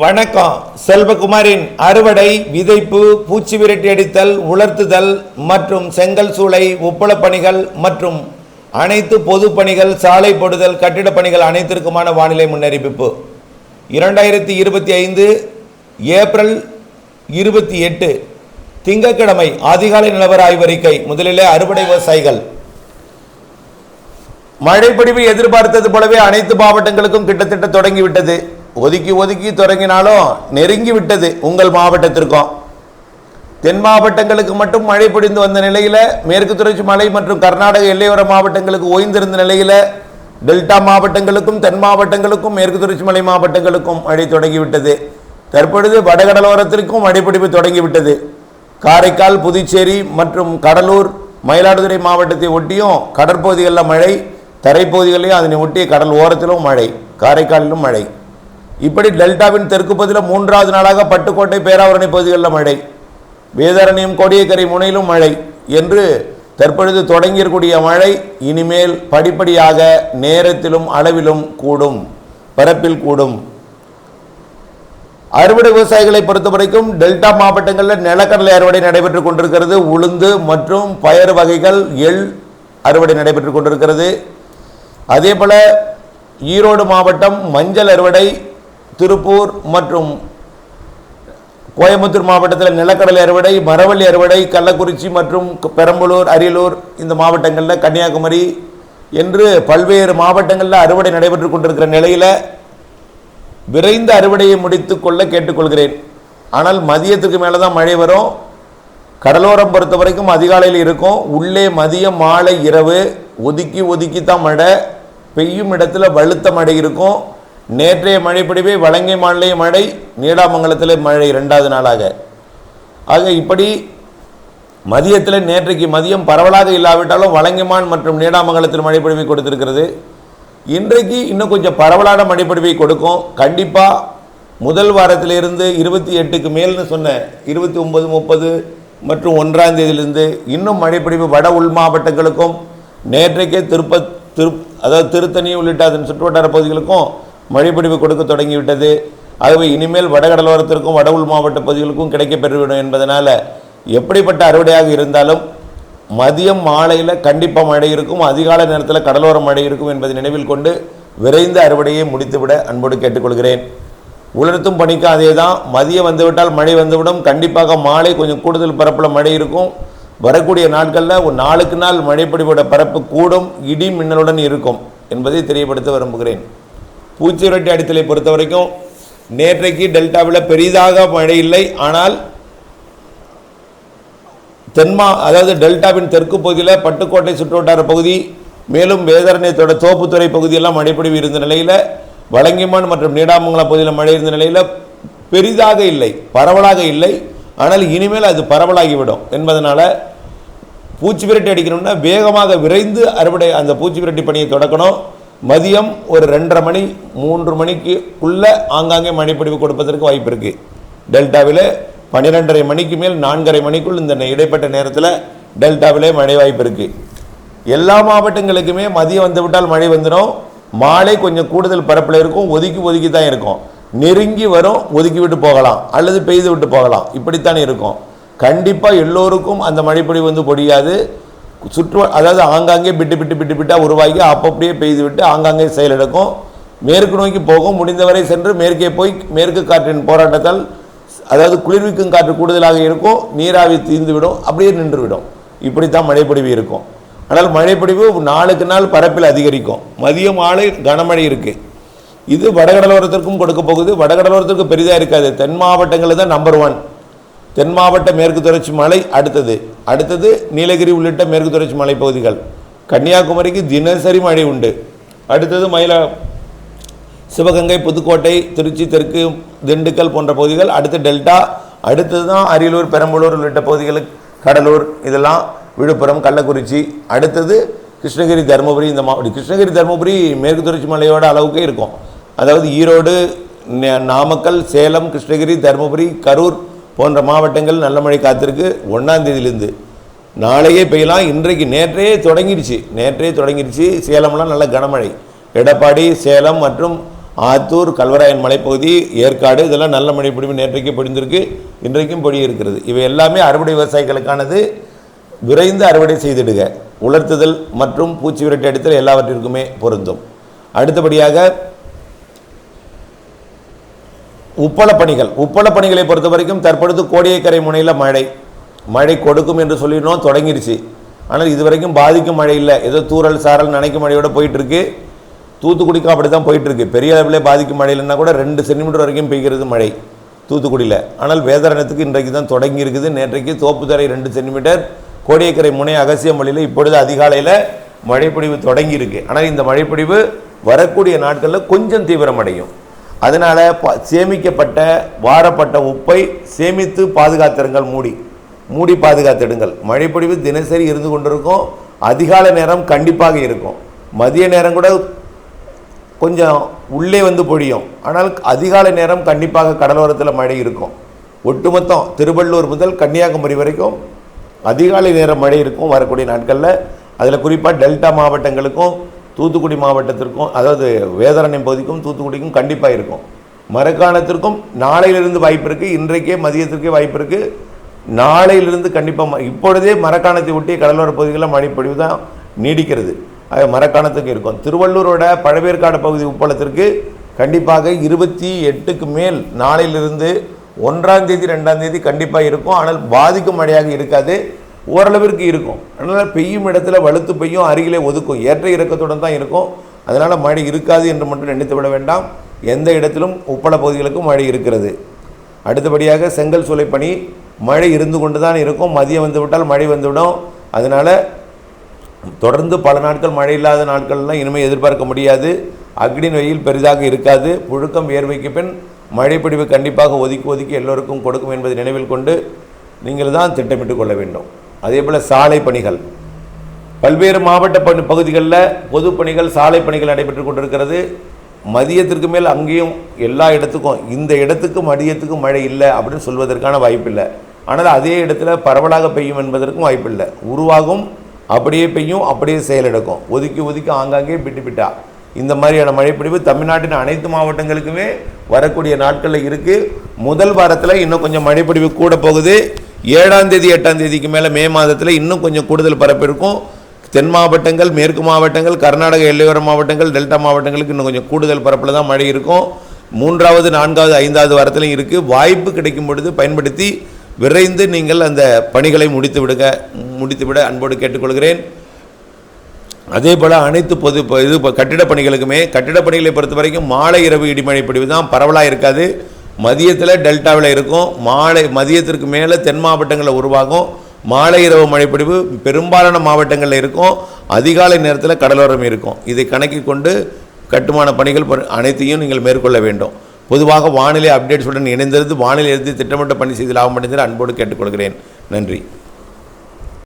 வணக்கம். செல்வகுமாரின் அறுவடை விதைப்பு பூச்சி விரட்டி அடித்தல் உலர்த்துதல் மற்றும் செங்கல் சூளை உப்பளப் பணிகள் மற்றும் அனைத்து பொது பணிகள் சாலை போடுதல் கட்டிடப் பணிகள் அனைத்திற்குமான வானிலை முன்னறிவிப்பு. இரண்டாயிரத்தி இருபத்தி ஐந்து ஏப்ரல் இருபத்தி எட்டு திங்கட்கிழமை அதிகாலை நிலவர ஆய்வறிக்கை முதலிலே அறுவடை விவசாயிகள். மழைப்பொழிவு எதிர்பார்த்தது போலவே அனைத்து மாவட்டங்களுக்கும் கிட்டத்தட்ட தொடங்கிவிட்டது. ஒதுக்கி ஒதுக்கி தொடங்கினாலும் நெருங்கி விட்டது உங்கள் மாவட்டத்திற்கும். தென் மாவட்டங்களுக்கு மட்டும் மழை பொழிந்து வந்த நிலையில் மேற்கு தொடர்ச்சி மலை மற்றும் கர்நாடக எல்லையோர மாவட்டங்களுக்கு ஓய்ந்திருந்த நிலையில் டெல்டா மாவட்டங்களுக்கும் தென் மாவட்டங்களுக்கும் மேற்கு தொடர்ச்சி மலை மாவட்டங்களுக்கும் மழை தொடங்கிவிட்டது. தற்பொழுது வடகடலோரத்திற்கும் மழைப்பிடிப்பு தொடங்கிவிட்டது. காரைக்கால் புதுச்சேரி மற்றும் கடலூர் மயிலாடுதுறை மாவட்டத்தை ஒட்டியும் கடற்பகுதிகளில் மழை தரைப்பகுதிகளையும் அதனை ஒட்டிய கடல் ஓரத்திலும் மழை காரைக்காலிலும் மழை. இப்படி டெல்டாவின் தெற்கு பகுதியில் மூன்றாவது நாளாக பட்டுக்கோட்டை பேராவரணி பகுதிகளில் மழை. வேதாரண்யம் கோடியக்கரை முனையிலும் மழை என்று தற்பொழுது தொடங்கியிருக்கூடிய மழை இனிமேல் படிப்படியாக நேரத்திலும் அளவிலும் கூடும் பரப்பில் கூடும். அறுவடை விவசாயிகளை பொறுத்த வரைக்கும் டெல்டா மாவட்டங்களில் நிலக்கடலை அறுவடை நடைபெற்றுக் கொண்டிருக்கிறது. உளுந்து மற்றும் பயறு வகைகள் எள் அறுவடை நடைபெற்றுக் கொண்டிருக்கிறது. அதே போல ஈரோடு மாவட்டம் மஞ்சள் அறுவடை திருப்பூர் மற்றும் கோயம்புத்தூர் மாவட்டத்தில் நிலக்கடலை அறுவடை மரவள்ளி அறுவடை கள்ளக்குறிச்சி மற்றும் பெரம்பலூர் அரியலூர் இந்த மாவட்டங்களில் கன்னியாகுமரி என்று பல்வேறு மாவட்டங்களில் அறுவடை நடைபெற்று கொண்டிருக்கிற நிலையில் விரைந்த அறுவடையை முடித்து கொள்ள கேட்டுக்கொள்கிறேன். ஆனால் மதியத்துக்கு மேலே தான் மழை வரும். கடலோரம் பொறுத்த வரைக்கும் அதிகாலையில் இருக்கும். உள்ளே மதியம் மாலை இரவு ஒதுக்கி ஒதுக்கி தான் மழை. பெய்யும் இடத்துல வழுத்த மழை இருக்கும். நேற்றைய மழைப்பொழிவே வலங்கை மாநிலைய மழை நீடாமங்கலத்தில் மழை ரெண்டாவது நாளாக. ஆக இப்படி மதியத்தில் நேற்றைக்கு மதியம் பரவலாக இல்லாவிட்டாலும் வலங்கைமான் மற்றும் நீடாமங்கலத்தில் மழைப்பொழிவை கொடுத்திருக்கிறது. இன்றைக்கு இன்னும் கொஞ்சம் பரவலான மழைப்பொழிவை கொடுக்கும். கண்டிப்பாக முதல் வாரத்திலிருந்து இருபத்தி எட்டுக்கு மேல்னு சொன்னேன் இருபத்தி ஒன்பது முப்பது மற்றும் ஒன்றாம் தேதியிலிருந்து இன்னும் மழைப்பொழிவு வட உள் மாவட்டங்களுக்கும் நேற்றைக்கே திருப்ப திரு அதாவது திருத்தணி உள்ளிட்ட அதன் சுற்றுவட்டார பகுதிகளுக்கும் மழைப்பொழிவு கொடுக்க தொடங்கிவிட்டது. ஆகவே இனிமேல் வடகடலோரத்திற்கும் வட உள் மாவட்ட பகுதிகளுக்கும் கிடைக்கப்பெறவிடும் என்பதனால் எப்படிப்பட்ட அறுவடையாக இருந்தாலும் மதியம் மாலையில் கண்டிப்பாக மழை இருக்கும் அதிகாலை நேரத்தில் கடலோர மழை இருக்கும் என்பதை நினைவில் கொண்டு விரைந்த அறுவடையை முடித்துவிட அன்போடு கேட்டுக்கொள்கிறேன். உலர்த்தும் பணிக்கு அதே தான் மதியம் வந்துவிட்டால் மழை வந்துவிடும் கண்டிப்பாக மாலை கொஞ்சம் கூடுதல் பரப்பில் மழை இருக்கும். வரக்கூடிய நாட்களில் ஒரு நாளுக்கு நாள் மழைப்பொழிவோட பரப்பு கூடும் இடி மின்னலுடன் இருக்கும் என்பதை தெரியப்படுத்த விரும்புகிறேன். பூச்சி விரட்டி அடித்தலை பொறுத்த வரைக்கும் நேற்றைக்கு டெல்டாவில் பெரிதாக மழை இல்லை. ஆனால் தென்மா அதாவது டெல்டாவின் தெற்கு பகுதியில் பட்டுக்கோட்டை சுற்றுவட்டார பகுதி மேலும் வேதாரண்யத்தோட தோப்புத்துறை பகுதியெல்லாம் மழைப்பொழிவு இருந்த நிலையில் வளங்கிமான் மற்றும் நீடாமங்கலம் பகுதியில் மழை இருந்த நிலையில் பெரிதாக இல்லை பரவலாக இல்லை. ஆனால் இனிமேல் அது பரவலாகிவிடும் என்பதனால் பூச்சி விரட்டி அடிக்கணும்னா வேகமாக விரைந்து அறுவடை அந்த பூச்சி விரட்டி பணியை தொடக்கணும். மதியம் ஒரு ரெண்டரை மணி மூன்று மணிக்குள்ள ஆங்காங்கே மழைப்பொழிவு கொடுப்பதற்கு வாய்ப்பு இருக்குது டெல்டாவில் பன்னிரெண்டரை மணிக்கு மேல் நான்கரை மணிக்குள் இந்த இடைப்பட்ட நேரத்தில் டெல்டாவிலே மழை வாய்ப்பு இருக்குது எல்லா மாவட்டங்களுக்குமே மதியம் வந்து விட்டால் மழை வந்துடும் மாலை கொஞ்சம் கூடுதல் பரப்பில் இருக்கும். ஒதுக்கி ஒதுக்கி தான் இருக்கும். நெருங்கி வரும் ஒதுக்கி விட்டு போகலாம். அல்லது பெய்து விட்டு போகலாம். இப்படித்தான் இருக்கும். கண்டிப்பாக எல்லோருக்கும் அந்த மழைப்பொழிவு வந்து பொடியாது. சுற்று அதாவது ஆங்காங்கே பிட்டு பிட்டு பிட்டு பிட்டாக உருவாகி அப்பப்படியே பெய்து விட்டு ஆங்காங்கே செயலெடுக்கும் மேற்கு நோக்கி போகும். முடிந்தவரை சென்று மேற்கே போய் மேற்கு காற்றின் போராட்டத்தால் அதாவது குளிர்விக்கும் காற்று கூடுதலாக இருக்கும். நீராவி தீர்ந்துவிடும் அப்படியே நின்றுவிடும். இப்படி இப்படித்தான் மழைப்பொழிவு இருக்கும். ஆனால் மழைப்பொழிவு நாளுக்கு நாள் பரப்பில் அதிகரிக்கும். மதியம் மாலை கனமழை இருக்குது இது வடகடலோரத்திற்கும் கொடுக்க போகுது. வடகடலோரத்திற்கு பெரிதாக இருக்காது. தென் மாவட்டங்களில் தான் நம்பர் ஒன் தென் மாவட்ட மேற்கு தொடர்ச்சி மலை அடுத்தது. அடுத்தது நீலகிரி உள்ளிட்ட மேற்கு தொடர்ச்சி மலைப்பகுதிகள். கன்னியாகுமரிக்கு தினசரி மழை உண்டு. அடுத்தது மயிலா சிவகங்கை புதுக்கோட்டை திருச்சி தெற்கு திண்டுக்கல் போன்ற பகுதிகள். அடுத்து டெல்டா அடுத்தது தான் அரியலூர் பெரம்பலூர் உள்ளிட்ட பகுதிகளுக்கு கடலூர் இதெல்லாம் விழுப்புரம் கள்ளக்குறிச்சி. அடுத்தது கிருஷ்ணகிரி தருமபுரி இந்த மாவட்டம் கிருஷ்ணகிரி தருமபுரி மேற்கு தொடர்ச்சி மலையோட அளவுக்கே இருக்கும். அதாவது ஈரோடு நாமக்கல் சேலம் கிருஷ்ணகிரி தருமபுரி கரூர் போன்ற மாவட்டங்கள் நல்ல மழை காத்திருக்கு. ஒன்றாந்தேதியிலேருந்து நாளையே பெய்யலாம். இன்றைக்கு நேற்றே தொடங்கிடுச்சு. நேற்றே தொடங்கிடுச்சு. சேலம்லாம் நல்ல கனமழை. எடப்பாடி சேலம் மற்றும் ஆத்தூர் கல்வராயன் மலைப்பகுதி ஏற்காடு இதெல்லாம் நல்ல மழை பொழிவு நேற்றைக்கு பொழிந்திருக்கு. இன்றைக்கும் பொடி இருக்கிறது இவை எல்லாமே அறுவடை விவசாயிகளுக்கானது. விரைந்து அறுவடை செய்திடுக. உலர்த்துதல் மற்றும் பூச்சி விரட்டி அடித்தல் எல்லாவற்றிற்குமே பொருந்தும். அடுத்தபடியாக உப்பள பணிகள். உப்பள பணிகளை பொறுத்த வரைக்கும் தற்பொழுது கோடியக்கரை முனையில் மழை. மழை கொடுக்கும் என்று சொல்லினோம் தொடங்கிருச்சு. ஆனால் இது வரைக்கும் பாதிக்கும் மழை இல்லை. ஏதோ தூறல் சாரல் நனைக்கும் மழையோட போயிட்டுருக்கு. தூத்துக்குடிக்கும் அப்படி தான் போயிட்டுருக்கு. பெரிய அளவில் பாதிக்கும் மழை இல்லைன்னா கூட ரெண்டு சென்டிமீட்டர் வரைக்கும் பெய்கிறது மழை தூத்துக்குடியில். ஆனால் வேதாரணத்துக்கு இன்றைக்கு தான் தொடங்கி இருக்குது. நேற்றைக்கு தோப்புத்தரை ரெண்டு சென்டிமீட்டர் கோடியக்கரை முனை அகசியமலையில் இப்பொழுது அதிகாலையில் மழைப்பொழிவு தொடங்கி இருக்கு ஆனால் இந்த மழைப்பொழிவு வரக்கூடிய நாட்களில் கொஞ்சம் தீவிரமடையும். அதனால் ப சேமிக்கப்பட்ட வாரப்பட்ட உப்பை சேமித்து பாதுகாத்திருங்கள். மூடி. மூடி பாதுகாத்திடுங்கள். மழைப்பொழிவு தினசரி இருந்து கொண்டிருக்கும். அதிகாலை நேரம் கண்டிப்பாக இருக்கும். மதிய நேரம் கூட கொஞ்சம் உள்ளே வந்து பொழியும். ஆனால் அதிகாலை நேரம் கண்டிப்பாக கடலோரத்தில் மழை இருக்கும். ஒட்டுமொத்தம் திருவள்ளூர் முதல் கன்னியாகுமரி வரைக்கும் அதிகாலை நேரம் மழை இருக்கும். வரக்கூடிய நாட்களில். அதில் குறிப்பாக டெல்டா மாவட்டங்களுக்கும் தூத்துக்குடி மாவட்டத்திற்கும் அதாவது வேதாரண்யம் பகுதிக்கும் தூத்துக்குடிக்கும் கண்டிப்பாக இருக்கும். மரக்காணத்திற்கும் நாளையிலிருந்து வாய்ப்பு இருக்குது இன்றைக்கே மதியத்திற்கே வாய்ப்பு இருக்குது நாளையிலிருந்து கண்டிப்பாக இப்பொழுதே மரக்காணத்தை ஒட்டிய கடலோர பகுதிகளில் மழைப்பொழிவு தான் நீடிக்கிறது. அது மரக்காணத்துக்கு இருக்கும். திருவள்ளூரோட பழவேற்காடு பகுதி உப்பளத்திற்கு கண்டிப்பாக இருபத்தி எட்டுக்கு மேல் நாளையிலிருந்து ஒன்றாம் தேதி ரெண்டாம் தேதி கண்டிப்பாக இருக்கும். ஆனால் பாதிக்கும் மழையாக இருக்காது. ஓரளவிற்கு இருக்கும். அதனால் பெய்யும் இடத்துல வலுத்து பெய்யும் அருகிலே ஒதுக்கும். ஏற்ற இறக்கத்துடன் தான் இருக்கும். அதனால் மழை இருக்காது என்று மட்டும் நினைத்து விட வேண்டாம். எந்த இடத்திலும் உப்பள பகுதிகளுக்கும் மழை இருக்கிறது. அடுத்தபடியாக செங்கல் சூளை பணி மழை இருந்து கொண்டு தான் இருக்கும். மதியம் வந்துவிட்டால் மழை வந்துவிடும். அதனால் தொடர்ந்து பல நாட்கள் மழை இல்லாத நாட்கள்லாம் இனிமேல் எதிர்பார்க்க முடியாது. அக்னி வெயில் பெரிதாக இருக்காது. புழுக்கம் வியர்வைக்கு பின் மழைப்பிடிவு கண்டிப்பாக ஒதுக்கி ஒதுக்கி எல்லோருக்கும் கொடுக்கும் என்பதை நினைவில் கொண்டு நீங்கள் தான் திட்டமிட்டு கொள்ள வேண்டும். அதே போல் சாலை பணிகள். பல்வேறு மாவட்ட பணி பகுதிகளில் பொது பணிகள் சாலை பணிகள் நடைபெற்று கொண்டிருக்கிறது. மதியத்திற்கு மேல் அங்கேயும் எல்லா இடத்துக்கும் இந்த இடத்துக்கும் மதியத்துக்கும் மழை இல்லை அப்படின்னு சொல்வதற்கான வாய்ப்பில்லை ஆனால் அதே இடத்துல பரவலாக பெய்யும் என்பதற்கும் வாய்ப்பில்லை உருவாகும் அப்படியே பெய்யும் அப்படியே செயலெடுக்கும் ஒதுக்கி ஒதுக்கி ஆங்காங்கே பிட்டு பிட்டா இந்த மாதிரியான மழைப்பிடிவு தமிழ்நாட்டின் அனைத்து மாவட்டங்களுக்குமே வரக்கூடிய நாட்களில் இருக்குது முதல் வாரத்தில் இன்னும் கொஞ்சம் மழைப்பிடிவு கூட போகுது. ஏழாம் தேதி எட்டாம் தேதிக்கு மேலே மே மாதத்தில் இன்னும் கொஞ்சம் கூடுதல் பரப்பு இருக்கும். தென் மாவட்டங்கள் மேற்கு மாவட்டங்கள் கர்நாடக எல்லையோர மாவட்டங்கள் டெல்டா மாவட்டங்களுக்கு இன்னும் கொஞ்சம் கூடுதல் பரப்பில் தான் மழை இருக்கும். மூன்றாவது நான்காவது ஐந்தாவது வாரத்திலையும் இருக்குது வாய்ப்பு கிடைக்கும் பொழுது பயன்படுத்தி விரைந்து நீங்கள் அந்த பணிகளை முடித்து விடுங்க. முடித்துவிட அன்போடு கேட்டுக்கொள்கிறேன். அதே போல் அனைத்து பொது இப்போ இது இப்போ கட்டிடப் பணிகளுக்குமே கட்டிடப் பணிகளை பொறுத்த வரைக்கும் மாலை இரவு இடிமழை பிடிவு தான். பரவலாக இருக்காது. மதியத்தில் டெல்டாவில் இருக்கும். மாலை மதியத்திற்கு மேலே தென் மாவட்டங்களில் உருவாகும். மாலை இரவு மழைப்பிடிவு பெரும்பாலான மாவட்டங்களில் இருக்கும். அதிகாலை நேரத்தில் கடலோரம் இருக்கும். இதை கணக்கில் கொண்டு கட்டுமான பணிகள் அனைத்தையும் நீங்கள் மேற்கொள்ள வேண்டும். பொதுவாக வானிலை அப்டேட்ஸுடன் இணைந்திருந்து வானிலை இருந்து திட்டமிட்ட பணி செய்து லாபம் அடைந்து அன்போடு கேட்டுக்கொள்கிறேன். நன்றி.